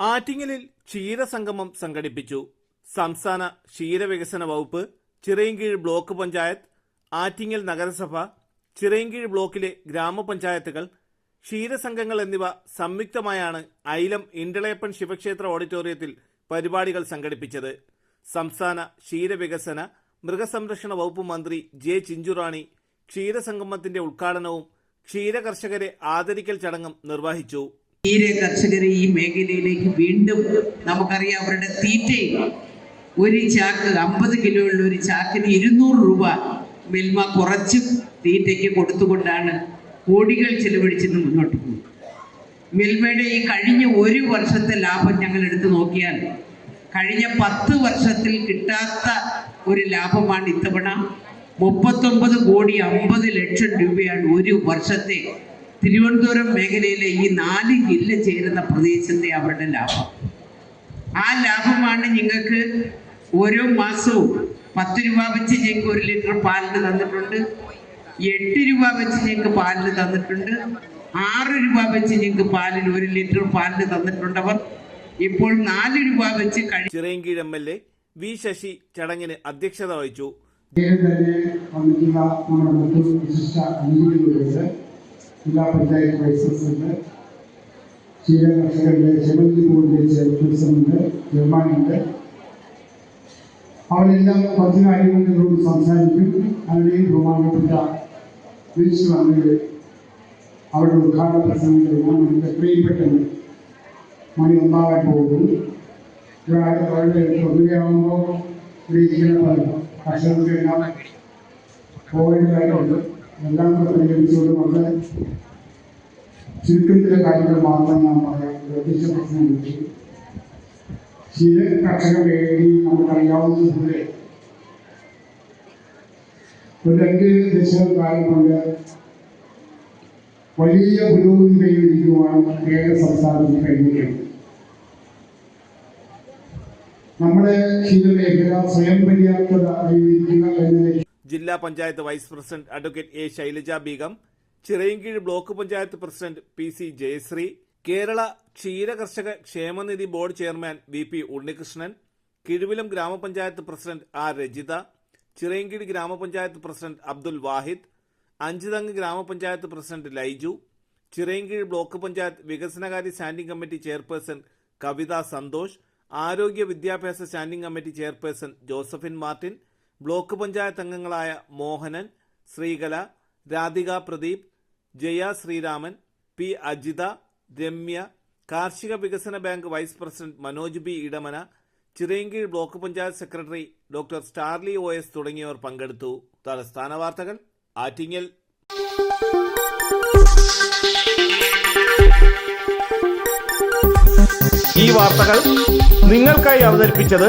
ആറ്റിങ്ങലിൽ ക്ഷീരസംഗമം സംഘടിപ്പിച്ചു. സംസ്ഥാന ക്ഷീരവികസന വകുപ്പ് ചിറയൻകീഴ് ബ്ലോക്ക് പഞ്ചായത്ത് ആറ്റിങ്ങൽ നഗരസഭ ചിറയൻകീഴ് ബ്ലോക്കിലെ ഗ്രാമപഞ്ചായത്തുകൾ ക്ഷീരസംഘങ്ങൾ എന്നിവ സംയുക്തമായാണ് ഐലം ഇണ്ടളയപ്പൻ ശിവക്ഷേത്ര ഓഡിറ്റോറിയത്തിൽ പരിപാടികൾ സംഘടിപ്പിച്ചത്. സംസ്ഥാന ക്ഷീരവികസന മൃഗസംരക്ഷണ വകുപ്പ് മന്ത്രി ജെ ചിഞ്ചുറാണി ക്ഷീരസംഗമത്തിന്റെ ഉദ്ഘാടനവും ക്ഷീരകർഷകരെ ആദരിക്കൽ ചടങ്ങും നിർവഹിച്ചു. ക്ഷീര കർഷകരെ ഈ മേഖലയിലേക്ക് വീണ്ടും നമുക്കറിയാം അവരുടെ തീറ്റയും ഒരു ചാക്ക് അമ്പത് കിലോ ഉള്ള ഒരു ചാക്കിന് ഇരുന്നൂറ് രൂപ മിൽമ കുറച്ച് തീറ്റയ്ക്ക് കൊടുത്തുകൊണ്ടാണ് കോടികൾ ചെലവഴിച്ചിട്ട് മുന്നോട്ട് പോകും മിൽമയുടെ ഈ കഴിഞ്ഞ ഒരു വർഷത്തെ ലാഭം ഞങ്ങൾ എടുത്തു നോക്കിയാൽ കഴിഞ്ഞ പത്ത് വർഷത്തിൽ കിട്ടാത്ത ഒരു ലാഭമാണ് ഇത്തവണ മുപ്പത്തൊമ്പത് കോടി അമ്പത് ലക്ഷം രൂപയാണ് ഒരു വർഷത്തെ തിരുവനന്തപുരം മേഖലയിലെ ഈ നാല് ജില്ല ചേരുന്ന പ്രദേശത്തെ അവരുടെ ലാഭം. ആ ലാഭമാണ് നിങ്ങൾക്ക് ഓരോ മാസവും പത്ത് രൂപ വെച്ച് ഞങ്ങൾക്ക് ഒരു ലിറ്റർ പാലിന് തന്നിട്ടുണ്ട്. എട്ട് രൂപ വെച്ച് ഞങ്ങൾക്ക് പാലിന് തന്നിട്ടുണ്ട്. ആറ് രൂപ വെച്ച് ഞങ്ങൾക്ക് പാലിന് ഒരു ലിറ്റർ പാലിന് തന്നിട്ടുണ്ട് അവർ. ഇപ്പോൾ നാല് രൂപ വെച്ച് കഴി Chirayinkeezhu M L A V Sasi ചടങ്ങിന് അധ്യക്ഷത വഹിച്ചു. ജില്ലാ പഞ്ചായത്ത് വൈസ് പ്രസിഡന്റ് ക്ഷീര കർഷകരുടെ ചെമന്തി ബോർഡിന്റെ ചെയർപേഴ്സണുണ്ട് അവരെല്ലാം പത്ത് കാര്യങ്ങൾ സംസാരിക്കും. അതിനെയും ബഹുമാനപ്പെട്ട വിളിച്ചു വന്നത് അവരുടെ ഉദ്ഘാടന നമുക്ക് എത്രയും പെട്ടെന്ന് മണി ഒന്നാകാൻ പോകുന്നു. അവരുടെ ഒന്നുകയാകുമ്പോൾ ഇരിക്കുന്ന എല്ലാം പോകേണ്ടതായിട്ടുണ്ട്. എല്ലാം പരിഗണിച്ചുകൊണ്ട് വളരെ ചുരുക്കത്തിലെ കാര്യങ്ങൾ മാത്രം ഞാൻ പറയാം ചില കർഷക വേണ്ടി നമുക്കറിയാവുന്നതുപോലെ ഒരു രണ്ട് ദശകകാലം കൊണ്ട് വലിയ പുരോഗതി കൈവരിക്കുവാൻ കേരള സംസ്ഥാനത്തിന് കഴിഞ്ഞിട്ടുണ്ട്. നമ്മുടെ ക്ഷീരമേഖല സ്വയം പര്യാപ്തത കൈവരിക്കുക എന്ന ജില്ലാ panchayat vice president advocate A Shailaja Beegum Chirayinkeezhu block panchayat president P C Jayasree Kerala ക്ഷീര കർഷക ക്ഷേമനിധി board chairman V P Unnikrishnan Kizhuvilam ഗ്രാമപഞ്ചായത്ത് പ്രസിഡന്റ് ആർ രജിത ചിറയൻകീഴ് ഗ്രാമപഞ്ചായത്ത് പ്രസിഡന്റ് അബ്ദുൽ വാഹിദ് അഞ്ചുതങ്ങ് ഗ്രാമപഞ്ചായത്ത് പ്രസിഡന്റ് ലൈജു ചിറയൻകീഴ് ബ്ലോക്ക് പഞ്ചായത്ത് വികസനകാര്യ standing committee chairperson Kavitha Santhosh ആരോഗ്യ വിദ്യാഭ്യാസ standing committee chairperson Josephine Martin block panchayat അംഗങ്ങളായ മോഹനൻ ശ്രീകല രാധിക പ്രദീപ് ജയ ശ്രീരാമൻ പി അജിത രമ്യ കാർഷിക വികസന bank vice president Manoj B Edamana Chirayinkeezhu block panchayat secretary doctor Starly O S തുടങ്ങിയവർ പങ്കെടുത്തു. തലസ്ഥാന വാർത്തകൾ ആറ്റിങ്ങൽ. ഈ വാർത്തകൾ നിങ്ങൾക്കായി അവതരിപ്പിച്ചത്